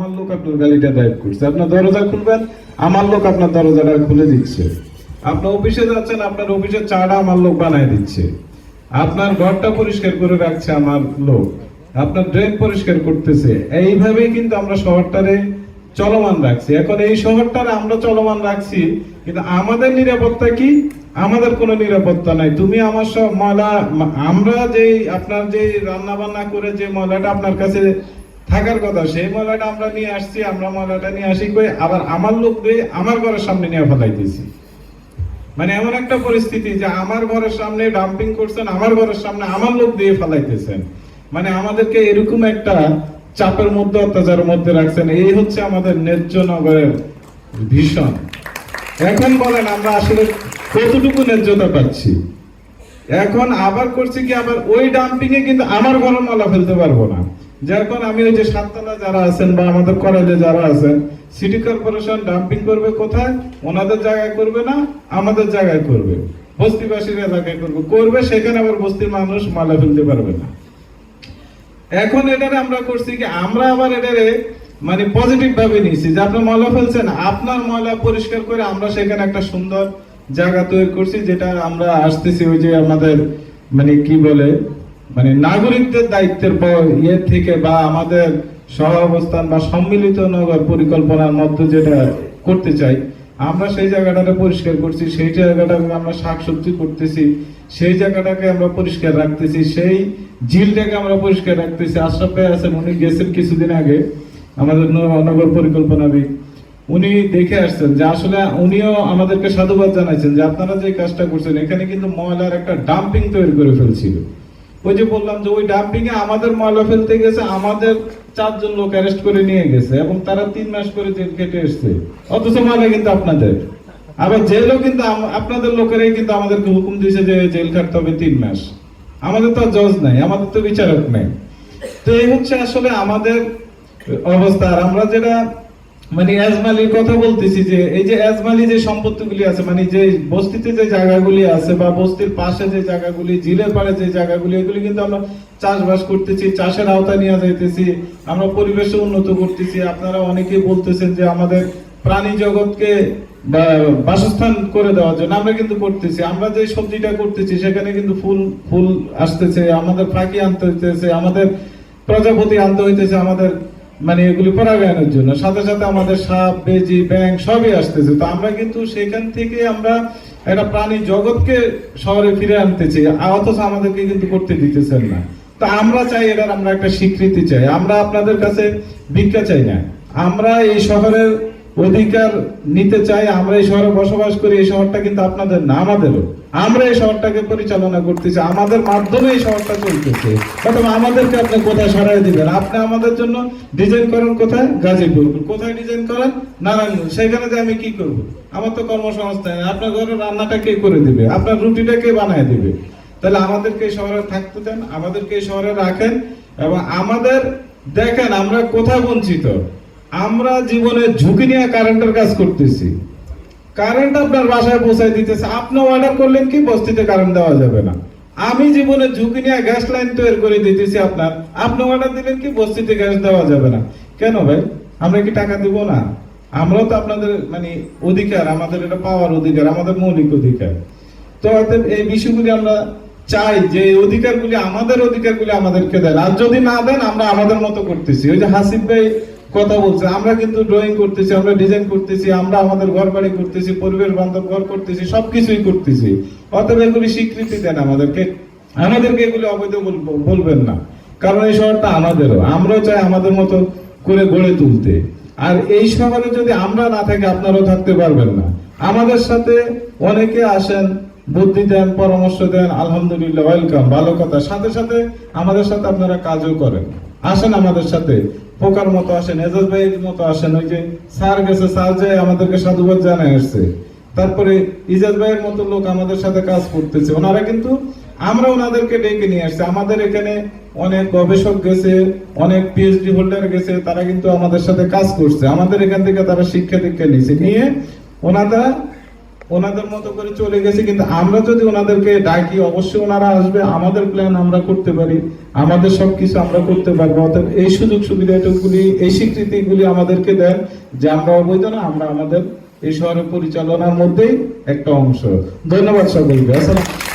আমার লোক আপনার গাড়িটা ড্রাইভ করছে। আপনার দরজা খুলবেন, আমার লোক আপনার দরজাটা খুলে দিচ্ছে। আপনার অফিসে যাচ্ছেন, আপনার অফিসের চাটা আমার লোক বানায় দিচ্ছে। আপনার ঘরটা পরিষ্কার করে রাখছে আমার লোক। আপনার ড্রেন পরিষ্কার করতেছে। এইভাবেই কিন্তু আমরা শহরটারে চলমান রাখছি। এখন এই শহরটারে আমরা চলমান রাখছি, কিন্তু আমাদের নিরাপত্তা কি? আমাদের কোনো নিরাপত্তা নাই। তুমি আমার সব ময়লা, আমরা যে আপনার যে রান্না বান্না করে যে ময়লাটা আপনার কাছে থাকার কথা, সেই ময়লাটা আমরা নিয়ে আসছি, আমরা ময়লাটা নিয়ে আসি কই, আবার আমার লোক দিয়ে আমার ঘরের সামনে নিয়ে ফেলাইতেছি। মানে এমন একটা পরিস্থিতি যে আমার ঘরের সামনে ডাম্পিং করছেন, আমার ঘরের সামনে আমার লোক দিয়ে ফেলাইতেছেন। মানে আমাদেরকে এরকম একটা চাপের মধ্যে, অত্যাচারের মধ্যে রাখছেন। এই হচ্ছে আমাদের ন্যায্য নগরের ভীষণ। এখন বলেন, আমরা আসলে কতটুকু ন্যায্যতা পাচ্ছি? এখন আবার করছি কি, আবার ওই ডাম্পিং এ কিন্তু আমার ঘরে ময়লা ফেলতে পারব না। যখন আমি ওই যে সাততলা যারা আছেন বা আমাদের কলেজে যারা আছেন সিটি কর্পোরেশন ডাম্পিং করবে কোথায়? ওনাদের জায়গায় করবে না? আমাদের জায়গায় করবে। বস্তিবাসীর এলাকায় করবে। করবে, সেখানে আবার বস্তির মানুষ ময়লা ফেলতে পারবে না। এখন এটারে আমরা করছি কি, আমরা আবার এটারে মানে পজিটিভ ভাবে নিয়েছি যে আপনি ময়লা ফেলছেন, আপনার ময়লা পরিষ্কার করে আমরা সেখানে একটা সুন্দর জায়গা তৈরি করছি, যেটা আমরা আসতেছি ওই যে আমাদের মানে কি বলে মানে নাগরিকদের দায়িত্বের প- ইয়ে থেকে বা আমাদের সহ অবস্থান বা সম্মিলিত নগর পরিকল্পনার মধ্যে যেটা করতে চাই, আমরা সেই জায়গাটাকে পরিষ্কার করছি, সেই জায়গাটাকে আমরা শাকসবজি করতেছি, সেই জায়গাটাকে আমরা পরিষ্কার রাখতেছি, সেই ঝিলটাকে আমরা পরিষ্কার রাখতেছি। আশরাফ ভাই আছেন, উনি গেছেন কিছুদিন আগে, আমাদের নগর পরিকল্পনাবিদ। উনি দেখে আসছেন যে আসলে উনিও আমাদেরকে সাধুবাদ জানাইছেন যে আপনারা যে কাজটা করছেন, এখানে কিন্তু ময়লার একটা ডাম্পিং তৈরি করে ফেলছিল। ওই যে বললাম যে ওই ডাম্পিং এ আমাদের ময়লা ফেলতে গেছে, আমাদের চারজন লোক অ্যারেস্ট করে নিয়ে গেছে এবং তারা তিন মাস করে জেল কেটে এসছে। অথচ ময়লা কিন্তু আপনাদের। আবার জেলও কিন্তু আপনাদের লোকেরাই কিন্তু আমাদেরকে হুকুম দিয়েছে যে জেল খাটতে হবে তিন মাস। আমাদের তো জজ নাই, আমাদের তো বিচারক নাই। তো এই হচ্ছে আসলে আমাদের অবস্থা। আর আমরা যেটা মানে এজমালির কথা বলতেছি যে, এই যে এজমালি যে সম্পত্তিগুলি আছে মানে যে বস্তিতে যে জায়গাগুলি আছে বা বস্তির পাশে যে জায়গাগুলি জিলের পাড়ে যে জায়গাগুলি, এগুলি কিন্তু আমরা চাষবাস করতেছি, চাষের আওতা নিয়ে যাইতেছি, আমরা পরিবেশে উন্নত করতেছি। আপনারা অনেকেই বলতেছেন যে আমাদের প্রাণী জগৎকে বাসস্থান করে দেওয়ার জন্য আমরা কিন্তু করতেছি। আমরা যে সবজিটা করতেছি, সেখানে কিন্তু ফুল ফুল আসতেছে, আমাদের পাখি আনতে হইতেছে, আমাদের প্রজাপতি আনতে হইতেছে, আমাদের মানে এগুলি পরাগায়নের জন্য। সাথে সাথে আমাদের সাপ, বেজি ব্যাং সবই আসতেছে। তো আমরা কিন্তু সেখান থেকে আমরা একটা প্রাণী জগৎকে শহরে ফিরে আনতে চাই, অথচ আমাদেরকে কিন্তু করতে দিতেছেন না। তো আমরা চাই এটার আমরা একটা স্বীকৃতি চাই। আমরা আপনাদের কাছে ভিক্ষা চাই না। আমরা এই শহরের অধিকার নিতে চাই, আমরা এই শহরে বসবাস করি, এই শহরটা কিন্তু আপনাদের না আমাদেরও আমরা এই শহরটাকে পরিচালনা করতেছি, আমাদের মাধ্যমে এই শহরটা চলতেছে। অথবা আমাদেরকে আপনি কোথায় সরাই দিবেন? আপনি আমাদের জন্য ডিজাইন করেন কোথায়? গাজীপুর। কোথায় ডিজাইন করেন? নারায়ণগঞ্জ। সেখানে যে আমি কি করব? আমার তো কর্মসংস্থান আপনার ঘরে রান্নাটা কে করে দিবে? আপনার রুটিটা কে বানায় দিবে? তাহলে আমাদেরকে এই শহরে থাকতে দেন, আমাদেরকে এই শহরে রাখেন, এবং আমাদের দেখেন আমরা কোথায় বঞ্চিত। আমরা জীবনে ঝুঁকি নিয়ে কারেন্টের কাজ করতেছি। কারেন্ট আপনার বাসায় পৌঁছায় দিতেছে। আপনি অর্ডার করলেন কি, বস্তিতে কারেন্ট দেওয়া যাবে না। আমি জীবনে ঝুঁকি নিয়ে গ্যাস লাইন তৈরি করে দিতেছি আপনার। আপনি অর্ডার দিলেন কি, বস্তিতে গ্যাস দেওয়া যাবে না। কেন ভাই? আমরা কি টাকা দিব না? আমরাও তো আপনাদের মানে অধিকার, আমাদের এটা পাওয়ার অধিকার, আমাদের মৌলিক অধিকার। তো অতএব এই বিষয়গুলি আমরা চাই যে এই অধিকারগুলি, আমাদের অধিকারগুলি আমাদেরকে দেন। আর যদি না দেন, আমরা আমাদের মতো করতেছি। ওই যে হাসিফ ভাই কথা বলছে। আমরা কিন্তু ড্রয়িং করতেছি, আমরা ডিজাইন করতেছি, আমরা আমাদের ঘর বাড়ি করতেছি, পরিবেশ বান্ধব ঘর করতেছি, সবকিছুই করতেছি। অতএব এগুলি স্বীকৃতি দেন আমাদেরকে। আমাদেরকে এগুলি অবৈধ বল- বলবেন না। কারণ এই শহরটা আমাদেরও। আমরাও চাই আমাদের মতো করে গড়ে তুলতে। আর এই শহরে যদি আমরা না থাকি, আপনারাও থাকতে পারবেন না। আমাদের সাথে অনেকে আসেন, বুদ্ধি দেন, পরামর্শ দেন, আলহামদুলিল্লাহ, ওয়েলকাম, ভালো কথা। সাথে সাথে আমাদের সাথে আপনারা কাজও করেন। আসেন আমাদের সাথে। পোকার মতো আসেন, এজাজ ভাইয়ের মতো আসেন, ওই যে স্যার গেছে, স্যার যে আমাদেরকে সাধুবাদ জানায় আসছে। তারপরে ইজাজ ভাইয়ের মতো লোক আমাদের সাথে কাজ করতেছে। ওনারা কিন্তু, আমরা ওনাদেরকে ডেকে নিয়ে আসছি। আমাদের এখানে অনেক গবেষক গেছে, অনেক পিএইচডি হোল্ডার গেছে, তারা কিন্তু আমাদের সাথে কাজ করছে। আমাদের এখান থেকে তারা শিক্ষা দীক্ষা নিয়েছে। নিয়ে ওনারা ওনাদের মতো করে চলে গেছে, কিন্তু আমরা যদি ওনাদেরকে ডাকি, অবশ্যই ওনারা আসবে। আমাদের প্ল্যান আমরা করতে পারি। আমাদের সব কিছু আমরা করতে পারব। অর্থাৎ এই সুযোগ সুবিধাগুলি এই স্বীকৃতিগুলি আমাদেরকে দেন যে আমরা অবৈধ না, আমরা আমাদের এই শহরের পরিচালনার মধ্যেই একটা অংশ। ধন্যবাদ সকলকে। আসসালাম